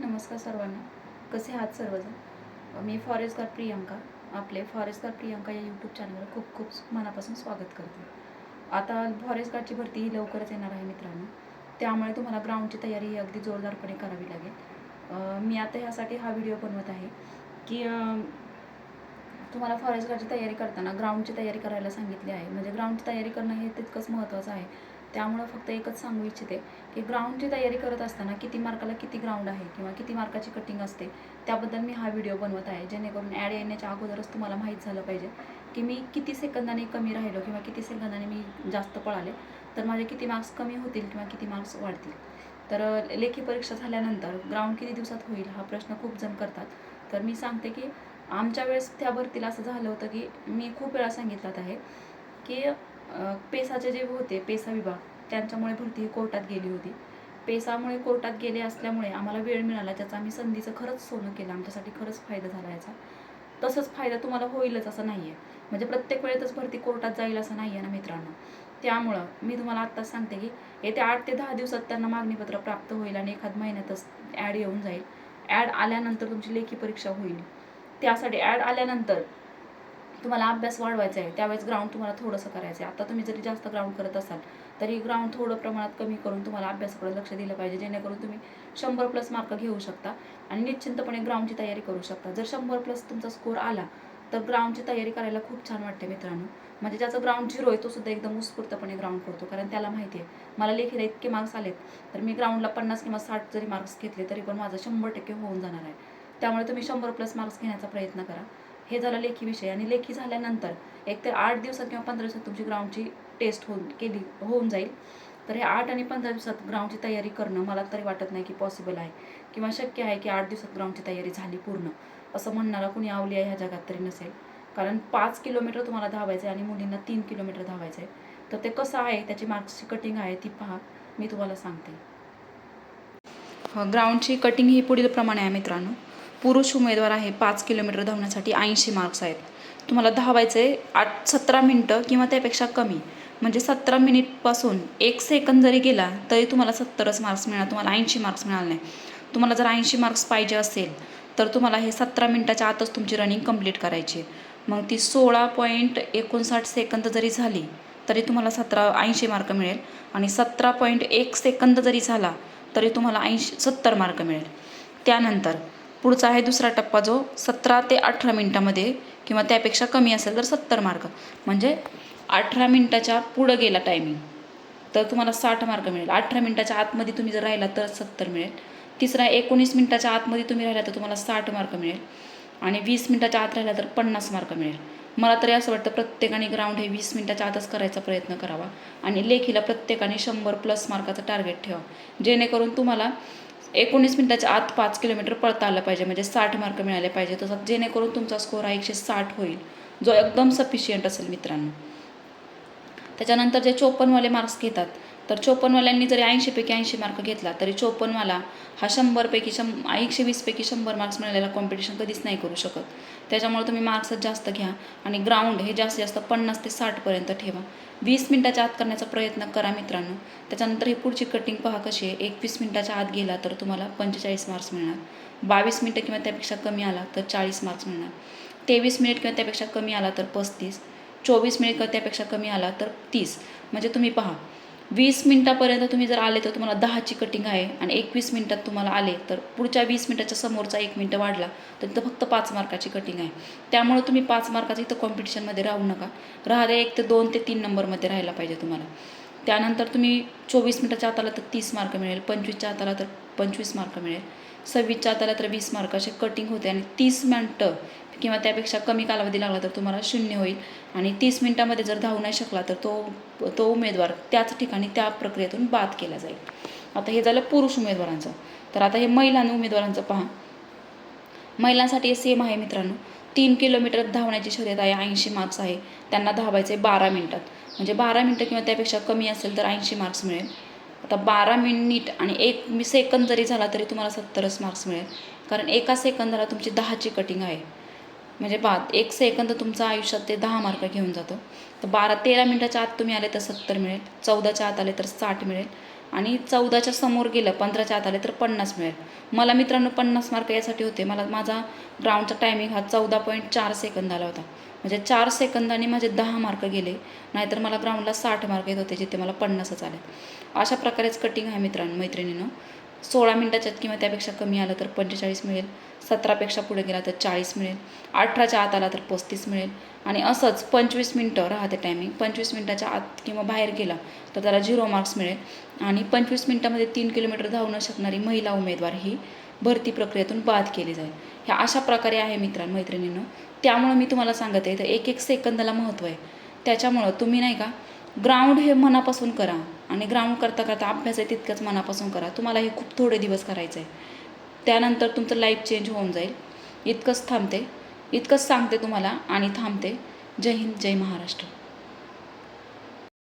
नमस्कार सर्वांना. कसे आहात सर्वजण? मी फॉरेस्टगार प्रियंका. आपले फॉरेस्टगार प्रियंका या यूट्यूब चॅनलवर खूप खूप मनापासून स्वागत करते. आता फॉरेस्टगार्डची भरती ही लवकरच येणार आहे मित्रांनो. त्यामुळे तुम्हाला ग्राउंडची तयारी ही अगदी जोरदारपणे करावी लागेल. मी आता ह्यासाठी हा व्हिडिओ बनवत आहे की तुम्हाला फॉरेस्टगार्डची तयारी करताना ग्राउंडची तयारी करायला सांगितली आहे. म्हणजे ग्राउंडची तयारी करणं हे तितकंच महत्त्वाचं आहे. त्यामुळं फक्त एकच सांगू इच्छिते की ग्राउंडची तयारी करत असताना किती मार्काला किती ग्राउंड आहे किंवा किती मार्काची कटिंग असते त्याबद्दल मी हा व्हिडिओ बनवत आहे जेणेकरून ॲड येण्याच्या अगोदरच तुम्हाला माहीत झालं पाहिजे की मी किती सेकंदाने कमी राहिलो किंवा किती सेकंदाने मी जास्त पळाले तर माझे किती मार्क्स कमी होतील किंवा किती मार्क्स वाढतील. तर लेखी परीक्षा झाल्यानंतर ग्राउंड किती दिवसात होईल हा प्रश्न खूप जण करतात. तर मी सांगते की आमच्या वेळेस त्या भरतीला असं झालं होतं की मी खूप वेळा सांगितलं आहे की पेसाचे जे होते पेसा विभाग त्यांच्यामुळे भरती ही कोर्टात गेली होती. पेसामुळे कोर्टात गेले असल्यामुळे आम्हाला वेळ मिळाला त्याचा आम्ही संधीचं खरंच सोनं केलं आमच्यासाठी खरंच फायदा झाला याचा. तसंच फायदा तुम्हाला होईलच असं नाही आहे म्हणजे प्रत्येक वेळेतच भरती कोर्टात जाईल असं नाही आहे ना मित्रांनो. त्यामुळं मी तुम्हाला आत्ताच सांगते की येत्या आठ ते दहा दिवसात त्यांना मागणीपत्र प्राप्त होईल आणि एखाद महिन्यातच ॲड येऊन जाईल. ॲड आल्यानंतर तुमची लेखी परीक्षा होईल. त्यासाठी ॲड आल्यानंतर तुम्हाला अभ्यास वाढवायचा आहे त्यावेळेस ग्राउंड तुम्हाला थोडंसं करायचं आहे. आता तुम्ही जरी जास्त ग्राउंड करत असाल तरी ग्राउंड थोडं प्रमाणात कमी करून तुम्हाला अभ्यासाकडे लक्ष दिलं पाहिजे जेणेकरून तुम्ही शंभर प्लस मार्क घेऊ शकता आणि निश्चिंतपणे ग्राउंडची तयारी करू शकता. जर शंभर प्लस तुमचा स्कोर आला तर ग्राउंडची तयारी करायला खूप छान वाटते मित्रांनो. म्हणजे ज्याचं ग्राउंड झिरो आहे तो सुद्धा एकदम उत्स्फूर्तपणे ग्राउंड करतो कारण त्याला माहिती आहे. मला लेखीला इतके मार्क्स आलेत तर मी ग्राउंडला पन्नास किंवा साठ जरी मार्क्स घेतले तरी पण माझं शंभर टक्के होऊन जाणार आहे. त्यामुळे तुम्ही शंभर प्लस मार्क्स घेण्याचा प्रयत्न करा. हे झालं लेखी विषय आणि लेखी झाल्यानंतर एक तर आठ दिवसात किंवा पंधरा दिवसात तुमची ग्राउंडची टेस्ट होऊन केली होऊन जाईल. तर हे आठ आणि पंधरा दिवसात ग्राउंडची तयारी करणं मला तरी वाटत नाही की पॉसिबल आहे. किंवा शक्य आहे की आठ दिवसात ग्राउंडची तयारी झाली पूर्ण. असं म्हणणारा कुणी आवली आहे ह्या जगात तरी नसेल. कारण पाच किलोमीटर तुम्हाला धावायचं आहे आणि मुलींना तीन किलोमीटर धावायचं आहे तर ते कसं आहे त्याची मार्क्सची कटिंग आहे ती पहा. मी तुम्हाला सांगते. ग्राउंडची कटिंग ही पुढील प्रमाणे आहे मित्रांनो. पुरुष उमेदवार आहे पाच किलोमीटर धावण्यासाठी ऐंशी मार्क्स आहेत. तुम्हाला धावायचे आठ सतरा मिनटं किंवा त्यापेक्षा कमी. म्हणजे सतरा मिनिटपासून एक सेकंद जरी गेला तरी तुम्हाला सत्तरच मार्क्स मिळणार. तुम्हाला ऐंशी मार्क्स मिळाले नाही. तुम्हाला जर ऐंशी मार्क्स पाहिजे असेल तर तुम्हाला हे सतरा मिनटाच्या आतच तुमची रनिंग कंप्लीट करायची. आहे. मग ती सोळा पॉईंट एकोणसाठ सेकंद जरी झाली तरी तुम्हाला सतरा ऐंशी मार्क मिळेल. आणि सतरा पॉईंट एक सेकंद जरी झाला तरी तुम्हाला ऐंशी सत्तर मार्क मिळेल. त्यानंतर पुढचा आहे दुसरा टप्पा जो सतरा ते अठरा मिनटामध्ये किंवा त्यापेक्षा कमी असेल तर सत्तर मार्क. म्हणजे अठरा मिनटाच्या पुढं गेला टायमिंग तर तुम्हाला साठ मार्क मिळेल. अठरा मिनटाच्या आतमध्ये तुम्ही जर राहिला तर सत्तर मिळेल. तिसरा एकोणीस मिनटाच्या आतमध्ये तुम्ही राहिला तर तुम्हाला साठ मार्क मिळेल. आणि वीस मिनटाच्या आत राहिला तर पन्नास मार्क मिळेल. मला तरी असं वाटतं प्रत्येकाने ग्राउंड हे वीस मिनटाच्या आतच करायचा प्रयत्न करावा. आणि लेखीला प्रत्येकाने शंभर प्लस मार्काचं टार्गेट ठेवा. जेणेकरून तुम्हाला एकोणीस मिनटाच्या आत पाच किलोमीटर पळता आलं पाहिजे म्हणजे साठ मार्क मिळाले पाहिजे. तसं जेणेकरून तुमचा स्कोर हा एकशे साठ होईल जो एकदम सफिशियंट असेल मित्रांनो. त्याच्यानंतर जे चोपन्नवाले मार्क्स घेतात तर चोपन्नवाल्यांनी जरी ऐंशीपैकी ऐंशी मार्क घेतला तरी चोपन्नवाला हा शंभरपैकी शं एकशे वीसपैकी शंभर मार्क्स मिळालेला कॉम्पिटिशन कधीच नाही करू शकत. त्याच्यामुळे तुम्ही मार्क्सच जास्त घ्या आणि ग्राउंड हे जास्तीत जास्त पन्नास ते साठपर्यंत ठेवा. वीस मिनटाच्या आत करण्याचा प्रयत्न करा मित्रांनो. त्याच्यानंतर ही पुढची कटिंग पहा कशी आहे. एकवीस मिनटाच्या आत गेला तर तुम्हाला पंचेचाळीस मार्क्स मिळणार. बावीस मिनटं किंवा त्यापेक्षा कमी आला तर चाळीस मार्क्स मिळणार. तेवीस मिनिट किंवा त्यापेक्षा कमी आला तर पस्तीस. चोवीस मिनिट किंवा त्यापेक्षा कमी आला तर तीस. म्हणजे तुम्ही पहा. वीस मिनटापर्यंत तुम्ही जर आले तर तुम्हाला दहाची कटिंग आहे आणि एकवीस मिनटात तुम्हाला आले तर पुढच्या वीस मिनटाच्या समोरचा एक मिनटं वाढला तर तिथं फक्त पाच मार्काची कटिंग आहे. त्यामुळे तुम्ही पाच मार्काचं इथं कॉम्पिटिशनमध्ये राहू नका. राहले एक ते दोन ते तीन नंबरमध्ये राहायला पाहिजे तुम्हाला. त्यानंतर तुम्ही चोवीस मिनटाच्या आत आला तर तीस मार्क मिळेल पंचवीसच्या आत आला तर पंचवीस मार्क मिळेल सव्वीसच्या आत आला तर वीस मार्क कटिंग होते आणि तीस मिनटं किंवा त्यापेक्षा कमी कालावधी लागला तर तुम्हाला शून्य होईल. आणि तीस मिनटामध्ये जर धावू नाही शकला तर तो तो उमेदवार त्याच ठिकाणी त्या प्रक्रियेतून बाद केला जाईल. आता हे झालं पुरुष उमेदवारांचं. तर आता हे महिला उमेदवारांचं पहा. महिलांसाठी सेम आहे मित्रांनो. तीन किलोमीटर धावण्याची शर्यत आहे ऐंशी मार्क्स आहे. त्यांना धावायचे बारा मिनटात. म्हणजे बारा मिनटं किंवा त्यापेक्षा कमी असेल तर ऐंशी मार्क्स मिळेल. आता बारा मिनिट आणि एक मी सेकंद जरी झाला तरी तुम्हाला सत्तरच मार्क्स मिळेल. कारण एका सेकंदाला तुमची दहाची कटिंग आहे. म्हणजे बा एक सेकंद तुमचं आयुष्यात ते दहा मार्क घेऊन जातो. तर बारा तेरा मिनटाच्या आत तुम्ही आले तर सत्तर मिळेल. चौदाच्या आत आले तर साठ मिळेल. आणि चौदाच्या समोर गेलं पंधराच्या आत आले तर पन्नास मिळेल. मला मित्रांनो पन्नास मार्क यासाठी होते. मला माझा ग्राउंडचा टायमिंग हा चौदा पॉईंट चार सेकंद आला होता. म्हणजे चार सेकंदाने माझे दहा मार्क गेले. नाहीतर मला ग्राउंडला साठ मार्क येत होते जिथे मला पन्नासच आले. अशा प्रकारेच कटिंग आहे मित्रांनो मैत्रिणीनं. सोळा मिनटाच्यात किंवा त्यापेक्षा कमी आलं तर पंचेचाळीस मिळेल. सतरापेक्षा पुढे गेला तर चाळीस मिळेल. अठराच्या आत आला तर पस्तीस मिळेल. आणि असंच पंचवीस मिनटं राहते टायमिंग पंचवीस मिनटाच्या आत किंवा बाहेर गेला तर त्याला झिरो मार्क्स मिळेल. आणि पंचवीस मिनटामध्ये तीन किलोमीटर धावू न शकणारी महिला उमेदवार ही भरती प्रक्रियेतून बाद केली जाईल. ह्या अशा प्रकारे आहे मित्रां मैत्रिणींनो. त्यामुळं मी तुम्हाला सांगत आहे तर एक एक सेकंदाला महत्त्व आहे. त्याच्यामुळं तुम्ही नाही का ग्राउंड हे मनापासून करा आणि ग्राउंड करता करता अभ्यास आहे तितकंच मनापासून करा. तुम्हाला हे खूप थोडे दिवस करायचं आहे त्यानंतर तुमचं लाईफ चेंज होऊन जाईल. इतकंच थांबते. इतकंच सांगते तुम्हाला आणि थांबते. जय हिंद जय महाराष्ट्र.